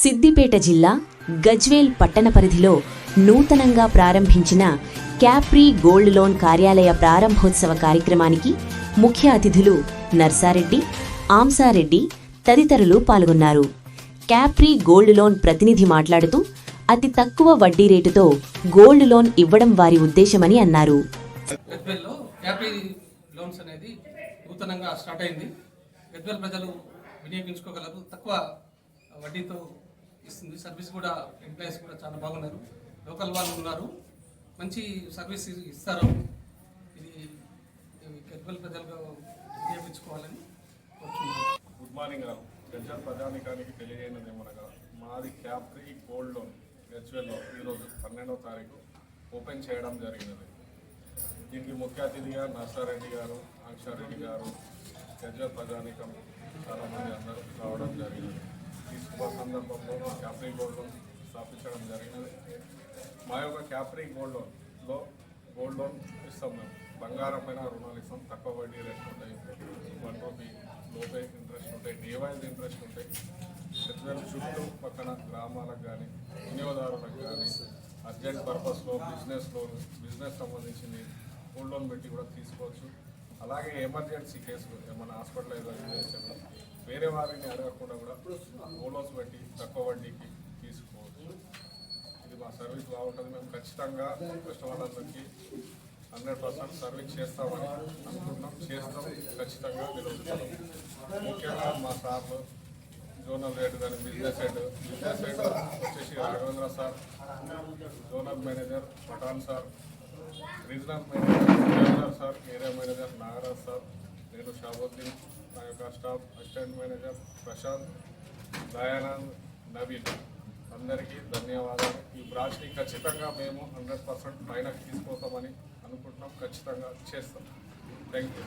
సిద్దిపేట జిల్లా గజ్వేల్ పట్టణ పరిధిలో నూతనంగా ప్రారంభించిన క్యాప్రీ గోల్డ్ లోన్ కార్యాలయ ప్రారంభోత్సవ కార్యక్రమానికి ముఖ్య అతిథులు నర్సారెడ్డి ఆంసారెడ్డి తదితరులు పాల్గొన్నారు. క్యాప్రీ గోల్డ్ లోన్ ప్రతినిధి మాట్లాడుతూ అతి తక్కువ వడ్డీ రేటుతో గోల్డ్ లోన్ ఇవ్వడం వారి ఉద్దేశమని అన్నారు. లోన్స్ అనేది నూతనంగా స్టార్ట్ అయింది. ప్రజలు వినియోగించుకోగలరు. తక్కువ వడ్డీతో ఇస్తుంది. సర్వీస్ కూడా ఎంప్లాయీస్ కూడా చాలా బాగున్నారు. లోకల్ వాళ్ళు ఉన్నారు. మంచి సర్వీస్ ఇస్తారు. ఇది ఇది ప్రజలకు ప్రజలు వినియోగించుకోవాలని కోరుతున్నాను గుడ్ మార్నింగ్ గారు గజ్జల్ ప్రజానికానికి తెలియజేయనది ఏమనగా మాది క్యాప్రీ గోల్డ్ లోన్ గజ్వెల్లో ఈరోజు పన్నెండవ తారీఖు ఓపెన్ చేయడం జరిగినది. దీనికి ముఖ్య అతిథిగా నర్సారెడ్డి గారు ఆంక్షారెడ్డి గారు గజల్ ప్రజానికం చాలామంది అందరూ రావడం జరిగినది తీసుకున్న సందర్భంలో క్యాప్రీ గోల్డ్ లోన్ స్థాపించడం జరిగినది. మా యొక్క క్యాప్రీ గోల్డ్ లోన్లో గోల్డ్ లోన్ ఇస్తాం మేము. బంగారం పైన రుణాలు ఇస్తాం. తక్కువ వడ్డీ రేట్లు ఉంటాయి. వన్ రూపీ లోపే ఇంట్రెస్ట్ ఉంటాయి. డే వైజ్ ఇంట్రెస్ట్ ఉంటాయి. పెద్దల చుట్టూ పక్కన గ్రామాలకు కానీ వినియోగదారులకు కానీ అర్జెంట్ పర్పస్లో బిజినెస్ లోన్ బిజినెస్ సంబంధించింది గోల్డ్ లోన్ పెట్టి కూడా తీసుకోవచ్చు. అలాగే ఎమర్జెన్సీ కేసులు ఏమైనా హాస్పిటల్ ఏదైనా వేరే వారిని అడగకుండా కూడా ఓలోస్ వడ్డీ తక్కువ వడ్డీకి తీసుకోవచ్చు. ఇది మా సర్వీస్ బాగుంటుంది. మేము ఖచ్చితంగా కస్టమర్లందరికీ హండ్రెడ్ పర్సెంట్ సర్వీస్ చేస్తామని అనుకుంటున్నాం. చేస్తాం. ఖచ్చితంగా నిలబడతాం. ముఖ్యంగా మా సార్లు జోనల్ హెడ్ కానీ బిజినెస్ హెడ్. బిజినెస్ హెడ్ వచ్చేసి Raghavendra sir zonal manager Pathan sir regional manager sir area manager Nagaraj sir నేను షాబుద్దీన్ నా యొక్క staff assistant manager Prashant Dayanand Naveen అందరికీ ధన్యవాదాలు. ఈ బ్రాంచ్ని ఖచ్చితంగా మేము హండ్రెడ్ పర్సెంట్ పైన తీసుకుపోతామని అనుకుంటున్నాం. ఖచ్చితంగా చేస్తాం. Thank you